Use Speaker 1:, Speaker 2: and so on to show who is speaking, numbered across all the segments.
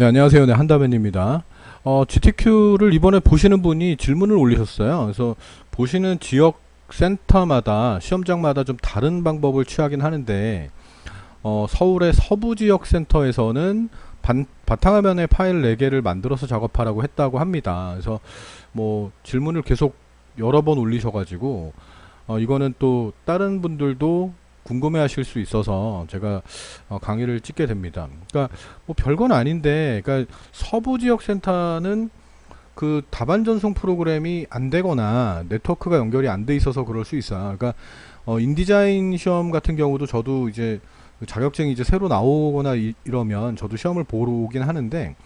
Speaker 1: 네, 안녕하세요. 네, 한다면입니다. 어, GTQ를 이번에 보시는 분이 질문을 올리셨어요. 그래서 보시는 지역 센터마다 시험장마다 좀 다른 방법을 취하긴 하는데 어, 서울의 서부 지역 센터에서는 반, 바탕화면에 파일 4개를 만들어서 작업하라고 했다고 합니다. 그래서 뭐 질문을 계속 여러 번 올리셔가지고 어, 이거는 또 다른 분들도 궁금해 하실 수 있어서 제가 어, 강의를 찍게 됩니다. 그러니까 뭐 별건 아닌데, 그러니까 서부 지역 센터는 그 다반 전송 프로그램이 안 되거나 네트워크가 연결이 안 돼 있어서 그럴 수 있어요. 그러니까 어, 인디자인 시험 같은 경우도 저도 이제 그 자격증이 이제 새로 나오거나 이, 이러면 저도 시험을 보러 오긴 하는데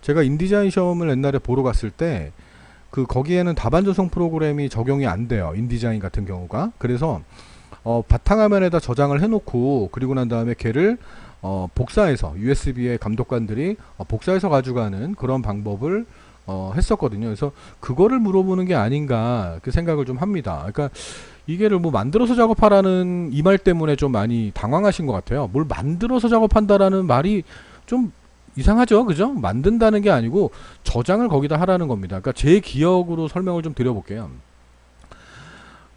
Speaker 1: 제가 인디자인 시험을 옛날에 보러 갔을 때 그 거기에는 다반 전송 프로그램이 적용이 안 돼요. 인디자인 같은 경우가. 그래서 어, 바탕화면에다 저장을 해놓고 그리고 난 다음에 걔를 어, 복사해서 USB의 감독관들이 어, 복사해서 가져가는 그런 방법을 어, 했었거든요. 그래서 그거를 물어보는 게 아닌가 그 생각을 좀 합니다. 그러니까 이게를 뭐 만들어서 작업하라는 이 말 때문에 좀 많이 당황하신 것 같아요. 뭘 만들어서 작업한다라는 말이 좀 이상하죠, 그죠? 만든다는 게 아니고 저장을 거기다 하라는 겁니다. 그러니까 제 기억으로 설명을 좀 드려볼게요.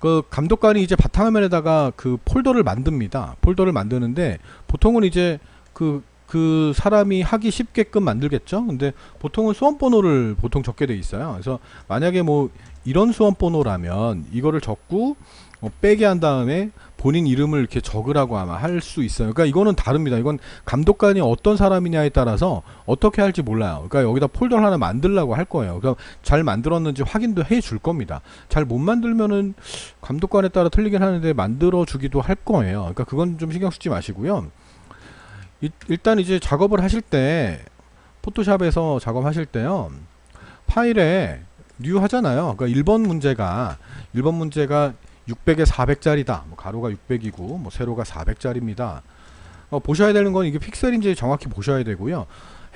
Speaker 1: 그 감독관이 이제 바탕화면에다가 그 폴더를 만듭니다. 폴더를 만드는데 보통은 이제 그, 그 사람이 하기 쉽게끔 만들겠죠? 근데 보통은 수험 번호를 보통 적게 돼 있어요. 그래서 만약에 뭐 이런 수험 번호라면 이거를 적고 어, 빼게 한 다음에 본인 이름을 이렇게 적으라고 아마 할 수 있어요. 그러니까 이거는 다릅니다. 이건 감독관이 어떤 사람이냐에 따라서 어떻게 할지 몰라요. 그러니까 여기다 폴더를 하나 만들라고 할 거예요. 그러니까 잘 만들었는지 확인도 해 줄 겁니다. 잘 못 만들면은 감독관에 따라 틀리긴 하는데 만들어 주기도 할 거예요. 그러니까 그건 좀 신경 쓰지 마시고요. 이- 일단 이제 작업을 하실 때 포토샵에서 작업하실 때요. 파일에 뉴 하잖아요. 그러니까 1번 문제가 1번 문제가 600에 400짜리다. 뭐 가로가 600이고 뭐 세로가 400짜리입니다. 어, 보셔야 되는 건 이게 픽셀인지 정확히 보셔야 되고요.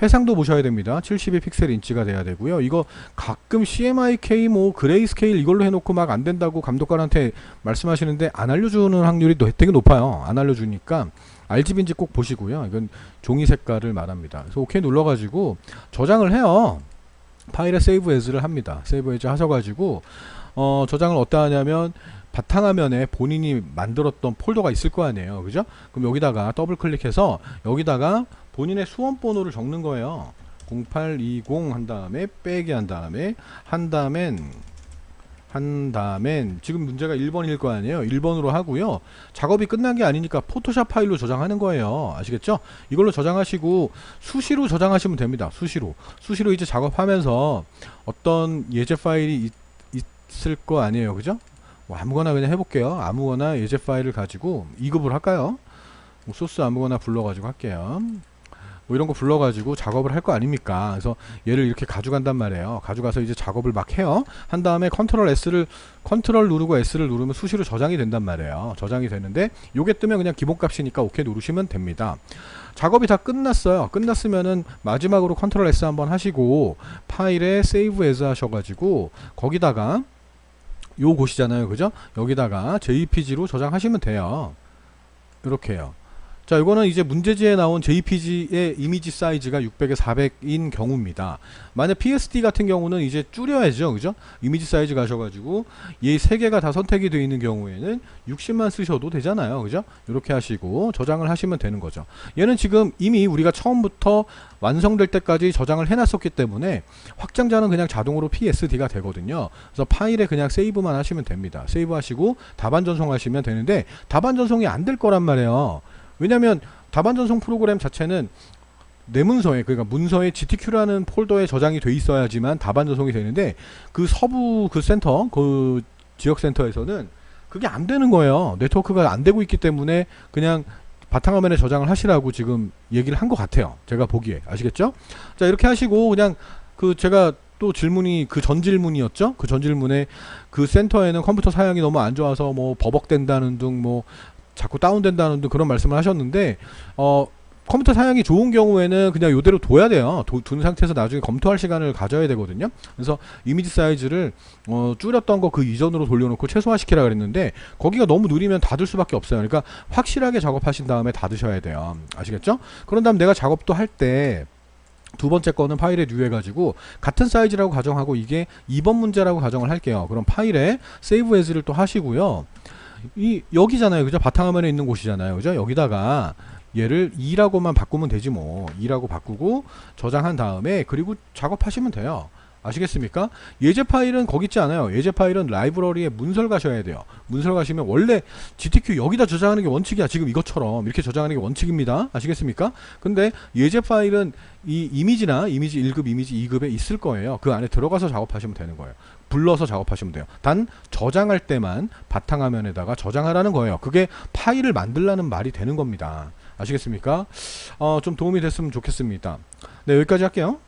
Speaker 1: 해상도 보셔야 됩니다. 72 픽셀 인치가 돼야 되고요. 이거 가끔 CMYK 뭐 그레이 스케일 이걸로 해놓고 막 안 된다고 감독관한테 말씀하시는데 안 알려주는 확률이 도- 되게 높아요. 안 알려주니까 RGB인지 꼭 보시고요. 이건 종이 색깔을 말합니다. 그래서 OK 눌러가지고 저장을 해요. 파일에 세이브 에즈를 합니다. 세이브 에즈 하셔가지고 어, 저장을 어디다 하냐면 바탕화면에 본인이 만들었던 폴더가 있을 거 아니에요. 그죠? 그럼 여기다가 더블 클릭해서 여기다가 본인의 수험 번호를 적는 거예요. 0820 한 다음에 빼기 한 다음에 한 다음엔 한 다음엔 지금 문제가 1번일 거 아니에요. 1번으로 하고요. 작업이 끝난 게 아니니까 포토샵 파일로 저장하는 거예요. 아시겠죠? 이걸로 저장하시고 수시로 저장하시면 됩니다. 수시로. 수시로 이제 작업하면서 어떤 예제 파일이 있, 있을 거 아니에요. 그죠? 뭐 아무거나 그냥 해볼게요. 아무거나 예제 파일을 가지고 2급을 할까요? 뭐 소스 아무거나 불러가지고 할게요. 뭐 이런 거 불러가지고 작업을 할 거 아닙니까? 그래서 얘를 이렇게 가져간단 말이에요. 가져가서 이제 작업을 막 해요. 한 다음에 컨트롤 S를 컨트롤 누르고 S를 누르면 수시로 저장이 된단 말이에요. 저장이 되는데 요게 뜨면 그냥 기본값이니까 OK 누르시면 됩니다. 작업이 다 끝났어요. 끝났으면은 마지막으로 컨트롤 S 한번 하시고 파일에 세이브 에즈 하셔가지고 거기다가 요 곳이잖아요. 그죠? 여기다가 JPG로 저장하시면 돼요. 이렇게요. 자, 이거는 이제 문제지에 나온 JPG의 이미지 사이즈가 600에 400인 경우입니다. 만약 PSD 같은 경우는 이제 줄여야죠. 그죠? 이미지 사이즈 가셔가지고 얘세 개가 다 선택이 되어 있는 경우에는 60만 쓰셔도 되잖아요. 그죠? 이렇게 하시고 저장을 하시면 되는 거죠. 얘는 지금 이미 우리가 처음부터 완성될 때까지 저장을 해놨었기 때문에 확장자는 그냥 자동으로 PSD가 되거든요. 그래서 파일에 그냥 세이브만 하시면 됩니다. 세이브 하시고 다반 전송하시면 되는데 다반 전송이 안 될 거란 말이에요. 왜냐면 다반 전송 프로그램 자체는 내 문서에 그러니까 문서에 GTQ라는 폴더에 저장이 돼 있어야지만 다반 전송이 되는데 그 서부 그 센터 그 지역 센터에서는 그게 안 되는 거예요. 네트워크가 안 되고 있기 때문에 그냥 바탕화면에 저장을 하시라고 지금 얘기를 한 것 같아요. 제가 보기에 아시겠죠? 자 이렇게 하시고 그냥 그 제가 또 질문이 그 전 질문이었죠. 그 전 질문에 그 센터에는 컴퓨터 사양이 너무 안 좋아서 뭐 버벅된다는 등 뭐 자꾸 다운된다는 등 그런 말씀을 하셨는데 어 컴퓨터 사양이 좋은 경우에는 그냥 이대로 둬야 돼요. 도, 둔 상태에서 나중에 검토할 시간을 가져야 되거든요. 그래서 이미지 사이즈를 어, 줄였던 거 그 이전으로 돌려놓고 최소화시키라 그랬는데 거기가 너무 느리면 닫을 수밖에 없어요. 그러니까 확실하게 작업하신 다음에 닫으셔야 돼요. 아시겠죠? 그런 다음 내가 작업도 할때 두 번째 거는 파일에 뉴 해가지고 같은 사이즈라고 가정하고 이게 2번 문제라고 가정을 할게요. 그럼 파일에 세이브 에즈를 또 하시고요. 이 여기잖아요. 그죠? 바탕화면에 있는 곳이잖아요. 그죠? 여기다가 얘를 2라고만 바꾸면 되지 뭐. 2라고 바꾸고 저장한 다음에 그리고 작업하시면 돼요. 아시겠습니까? 예제 파일은 거기 있지 않아요. 예제 파일은 라이브러리에 문설 가셔야 돼요. 문설 가시면 원래 GTQ 여기다 저장하는 게 원칙이야. 지금 이것처럼 이렇게 저장하는 게 원칙입니다. 아시겠습니까? 근데 예제 파일은 이 이미지나 이미지 1급, 이미지 2급에 있을 거예요. 그 안에 들어가서 작업하시면 되는 거예요. 불러서 작업하시면 돼요. 단 저장할 때만 바탕화면에다가 저장하라는 거예요. 그게 파일을 만들라는 말이 되는 겁니다. 아시겠습니까? 어, 좀 도움이 됐으면 좋겠습니다. 네, 여기까지 할게요.